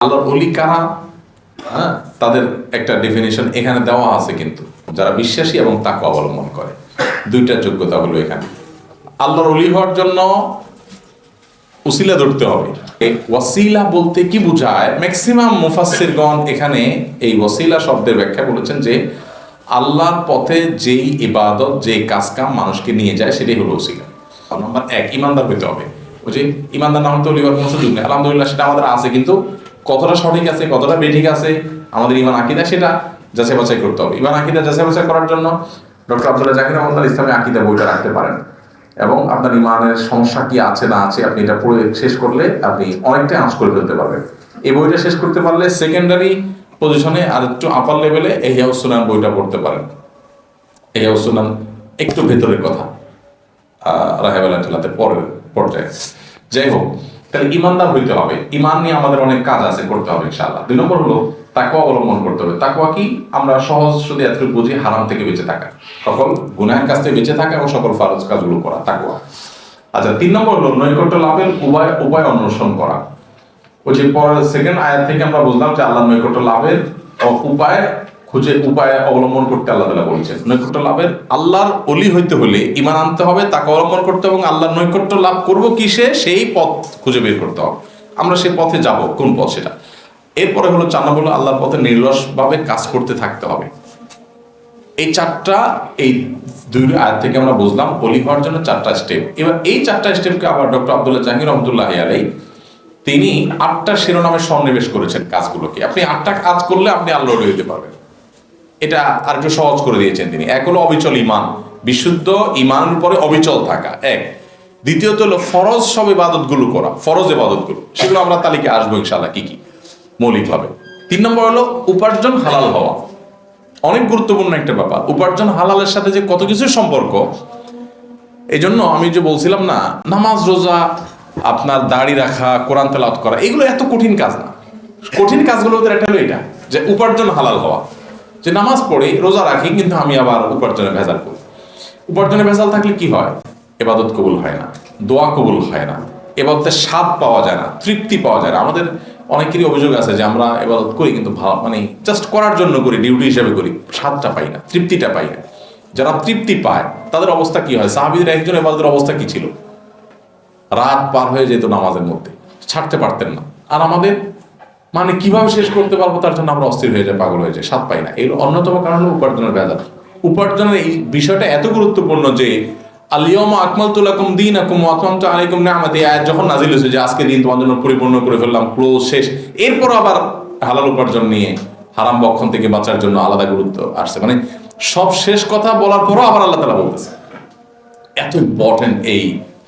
আল্লাহর অলি কারা? হ্যাঁ? তাদের একটা ডেফিনেশন এখানে দেওয়া আছে কিন্তু। যারা বিশ্বাসী এবং তাকে অবলম্বন করে। দুইটা যোগ্যতা হলো এখানে। আল্লাহর অলি হওয়ার জন্য উসিলা ধরতে হবে। ওয়াসিলা বলতে কি বোঝায়? ম্যাক্সিমাম মুফাসসিরগণ এখানে এই ওয়াসিলা শব্দের ব্যাখ্যা বলেছেন যে, আল্লাহর পথে যেই ইবাদত যে কাজ কাম মানুষকে নিয়ে যায়, সেটাই হলো ওসিলা নাম্বার এক, ইমানদার হইতে হবে। ওই ইমানদার না হতে হওয়ার কোনো সুযোগ নেই আলহামদুলিল্লাহ, সেটা আমাদের আছে কিন্তু কতটা সঠিক আছে, কতটা বেঠিক আছে, আমাদের ইমান আকিদা সেটা যাচাই বাছাই করতে হবে। ইমান আকিদা যাচাই বাছাই করার জন্য ডক্টর আব্দুল্লাহ জাকির রহমতুল্লাহ ইসলামী আকিদা বইটা রাখতে পারেন। এবং আপনার ইমানের সমস্যা কি আছে, না আছে, আপনি এটা পড়ে শেষ করলে আপনি অনেকটাই আঁচ করে ফেলতে পারবেন। এই বইটা শেষ করতে পারলে সেকেন্ডারি পজিশনে আর একটু আপার লেভেলে এহিয়াউস সুনান বইটা পড়তে পারেন। এহিয়াউস সুনান একটু ভেতরের কথা রাহেবাল্লাহ পরের পর্যায়ে যাই হোক তাহলে ইমানদার হইতে হবে। ইমান নিয়ে আমাদের অনেক কাজ আছে, করতে হবে ইনশাআল্লাহ। দুই নম্বর হলো তাকুয়া অবলম্বন করতে হবে। তাকুয়া কি? আমরা সহজ শুধু এতটুকু বুঝি, হারাম থেকে বেঁচে থাকা। সকল গুনাহের কাছ থেকে বেঁচে থাকা এবং সকল ফারজ কাজগুলো করা তাকুয়া আচ্ছা তিন নম্বর হলো, নৈকট্য লাভের উপায় উপায় অন্বেষণ করা। ওই যে পরের সেকেন্ড আয়াত থেকে আমরা বুঝলাম যে আল্লাহ নৈকট্য লাভের উপায় খুঁজে উপায় অবলম্বন করতে আল্লাহ তালা বলেছেন। নৈকট্য লাভের আল্লাহর অলি হইতে হলে ইমান আনতে হবে, তাকে অবলম্বন করতে এবং আল্লাহর নৈকট্য লাভ করব কিসে? সেই পথ খুঁজে বের করতে হবে। আমরা সেই পথে যাব, কোন পথ সেটা? এরপরে হলো চার নম্বর আল্লাহর পথে নির্লসভাবে কাজ করতে থাকতে হবে। এই চারটা, এই দুই আয়াত থেকে আমরা বুঝলাম অলি হওয়ার জন্য চারটা স্টেপ এবার এই চারটা স্টেপকে আবার ডক্টর আব্দুল্লাহ জাহির রহমতুল্লাহ আলাই তিনি আটটা শিরোনামে সন্নিবেশ করেছেন কাজগুলোকে। আপনি আটটা কাজ করলে আপনি আল্লাহ হইতে পারবেন। এটা আর একটু সহজ করে দিয়েছেন তিনি। এক হলো অবিচল ইমান। বিশুদ্ধ ইমানের উপরে অবিচল থাকা। এক। দ্বিতীয়ত হলো ফরজ সব ইবাদতগুলো করা। ফরজ ইবাদতগুলো। সেগুলো আমরা তালিকা আসব ইনশাল্লাহ কি কি? মৌলিকভাবে। তিন নম্বর হলো উপার্জন হালাল হওয়া। অনেক গুরুত্বপূর্ণ একটা ব্যাপার। উপার্জন হালালের সাথে যে কত কিছুর সম্পর্ক এই জন্য আমি যে বলছিলাম না, নামাজ, রোজা, আপনার দাড়ি রাখা, কোরআন তেলাওয়াত করা, এগুলো এত কঠিন কাজ না। কঠিন কাজগুলোর একটা হলো এটা, যে উপার্জন হালাল হওয়া। যে নামাজ পড়ি, রোজা রাখি, কিন্তু আমি আবার উপার্জনে ভেজাল করি। উপার্জনে ভেজাল থাকলে কি হয়? এবাদত কবুল হয় না, দোয়া কবুল হয় না, এবাদতের স্বাদ পাওয়া যায় না, তৃপ্তি পাওয়া যায় না। আমাদের অনেকেরই অভিযোগ আছে যে আমরা এবাদত করি, কিন্তু ভালো মানে জাস্ট করার জন্য করি, ডিউটি হিসেবে করি, স্বাদটা পাই না, তৃপ্তিটা পাই না। যারা তৃপ্তি পায়, তাদের অবস্থা কি হয়? সাহাবিদের একজন এবাদতের অবস্থা কি ছিল? রাত পার হয়ে যেত নামাজের মধ্যে, ছাড়তে পারতেন না। আর আমাদের মানে কীভাবে শেষ করতে পারব তার জন্য আমরা অস্থির হয়ে যাই, পাগল হয়ে যাই, স্বাদ পাই না। এর অন্যতম কারণ হলো উপার্জনের ভেজাল উপার্জনের এই বিষয়টা এত গুরুত্বপূর্ণ যে আলিয়মা আকমাল তুলাকুম দিন আকুম আকমাম তো আলাইকুম নামাতে আয়াত যখন নাজিল হয়েছে যে আজকে দিন তোমার জন্য পরিপূর্ণ করে ফেললাম ক্লোজ শেষ এরপর আবার হালাল উপার্জন নিয়ে হারাম বক্ষণ থেকে বাঁচার জন্য আলাদা গুরুত্ব আসছে। মানে সব শেষ কথা বলার পরও আবার আল্লাহ তালা বলতেছে। এত ইম্পর্টেন্ট এই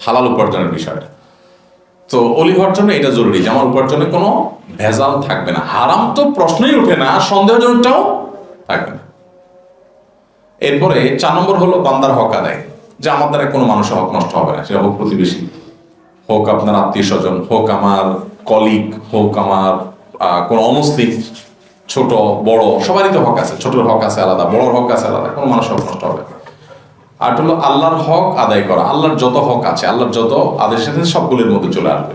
হালাল উপার্জনের বিষয়টা। তো অলি হওয়ার জন্য এটা জরুরি যে আমার উপার্জনে কোনো ভেজাল থাকবে না। হারাম তো প্রশ্নই ওঠে না, সন্দেহজনকটাও থাকবে না। এরপরে চার নম্বর হলো বান্দার হক আদায়, যে আমার দ্বারা কোনো মানুষের হক নষ্ট হবে না। সেটা হোক প্রতিবেশী, হোক আপনার আত্মীয় স্বজন হোক আমার কলিগ হোক আমার কোনো অমুসলিম ছোট, বড়, সবারই তো হক আছে, ছোটর হক আছে আলাদা, বড়র হক আছে আলাদা, কোনো না আর হলো আল্লাহর হক আদায় করা, আল্লাহর যত হক আছে, আল্লাহর যত আদেশ আছে সবগুলির মধ্যে চলে আসবে।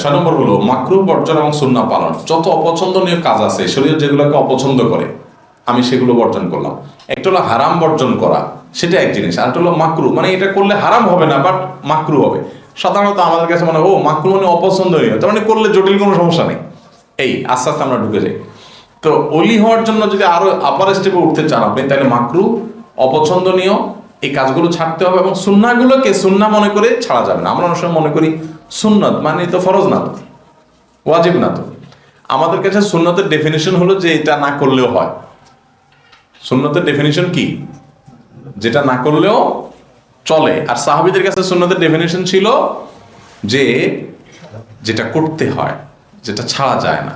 ছয় নম্বর হলো মাকরু, বর্জন এবং সুন্না পালন। যত অপছন্দনীয় কাজ আছে শরীর যেগুলোকে অপছন্দ করে, আমি সেগুলো বর্জন করলাম। একটা হলো হারাম বর্জন করা, সেটা এক জিনিস। আর হলো মাকরু মানে এটা করলে হারাম হবে না, বাট মাকরু হবে। সাধারণত আমাদের কাছে মনে ও, মাকরু মানে অপছন্দনীয়, তার মানে করলে জটিল কোনো সমস্যা নেই। এই, আস্তে আস্তে আমরা ঢুকে যাই। তো অলি হওয়ার জন্য যদি আরও আপার স্টেপে উঠতে চান আপনি, তাহলে মাকরু অপছন্দনীয় এই কাজগুলো ছাড়তে হবে এবং সুন্নাগুলোকে সুন্না মনে করে ছাড়া যাবে না। আমরা অনেক মনে করি সুন্নত মানে তো ফরজ না তো, ওয়াজিব না তো। আমাদের কাছে সুন্নতের ডেফিনেশন হলো যে এটা না করলেও হয়। সুন্নতের ডেফিনেশন কি? যেটা না করলেও চলে। আর সাহাবিদের কাছে সুন্নতের ডেফিনেশন ছিল যে যেটা করতে হয়, যেটা ছাড়া যায় না।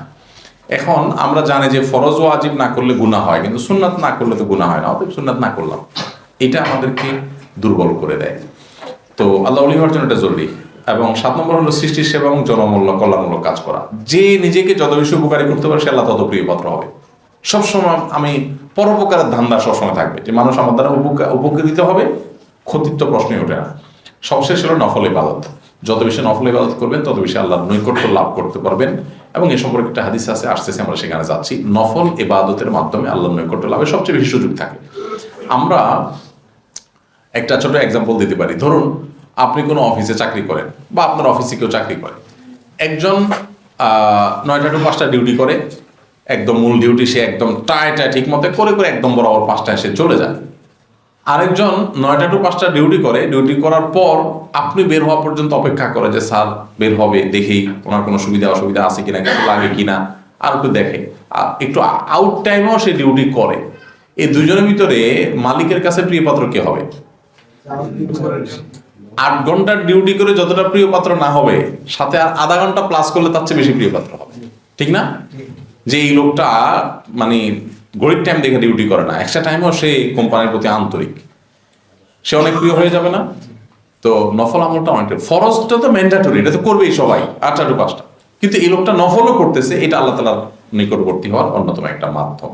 এখন আমরা জানি যে ফরজ, ওয়াজিব না করলে গুনাহ হয়, কিন্তু সুন্নাত না করলে তো গুনাহ হয় না। অতএব সুন্নাত না করলাম। এটা আমাদেরকে দুর্বল করে দেয়। তো আল্লাহ অলি হওয়ার জন্য এটা জরুরি। এবং সাত নম্বর হলো সৃষ্টি, সেবা এবং জনমূল্য, কল্যাণমূলক কাজ করা। যে নিজেকে যত বেশি উপকারী করতে পারে, সে আল্লাহ তত প্রিয় পাত্র হবে। সবসময় আমি পরোপকারের ধান্দা সবসময় থাকবে যে মানুষ আমার দ্বারা উপকৃত হবে, ক্ষতির তো প্রশ্নই ওঠে না। সবশেষ হলো নফল ইবাদত। যত বেশি নফল ইবাদত করবেন, তত বেশি আল্লাহর নৈকট্য লাভ করতে পারবেন। এবং এ সম্পর্কে একটা হাদিস আছে, আসতেছে, আমরা সেখানে যাচ্ছি। নফল এবাদতের মাধ্যমে আল্লাহ নৈকট্য লাভের সবচেয়ে বেশি সুযোগ থাকে। আমরা একটা ছোট এক্সাম্পল দিতে পারি। ধরুন, আপনি কোনো অফিসে চাকরি করেন বা আপনার অফিসে কেউ চাকরি করে। একজন নয়টা টু পাঁচটা ডিউটি করে, একদম মূল ডিউটি সে একদম টায় টায় ঠিক মতো করে করে একদম বরাবর পাঁচটায় সে চলে যায়। আরেকজন নয়টা টু পাঁচটা ডিউটি করে ডিউটি করার পর আপনি বের হওয়া পর্যন্ত অপেক্ষা করে যে, স্যার, বের হবে দেখেই ওনার কোনো সুবিধা, অসুবিধা আছে কিনা, কিছু লাগে কিনা, আর একটু দেখে। আর একটু আউট টাইমেও সে ডিউটি করে। এই দুজনের ভিতরে মালিকের কাছে প্রিয় পাত্র কে হবে? আট ঘণ্টার ডিউটি করে যতটা প্রিয় পাত্র না হবে, সাথে আর আধা ঘণ্টা প্লাস করলে তার চেয়ে বেশি প্রিয় পাত্র হবে। ঠিক না? যে এই লোকটা মানে গরিব টাইম দেখে ডিউটি করে না একটা টাইমেও সে কোম্পানির প্রতি আন্তরিক। সে অনেক প্রিয় হয়ে যাবে না? তো নফল আমলটা অনেকটা ফরজটা তো ম্যান্ডাটরি এটা তো করবেই সবাই, আটটা টু পাঁচটা। কিন্তু এই লোকটা নফলও করতেছে, এটা আল্লাহ তালার নিকটবর্তী হওয়ার অন্যতম একটা মাধ্যম।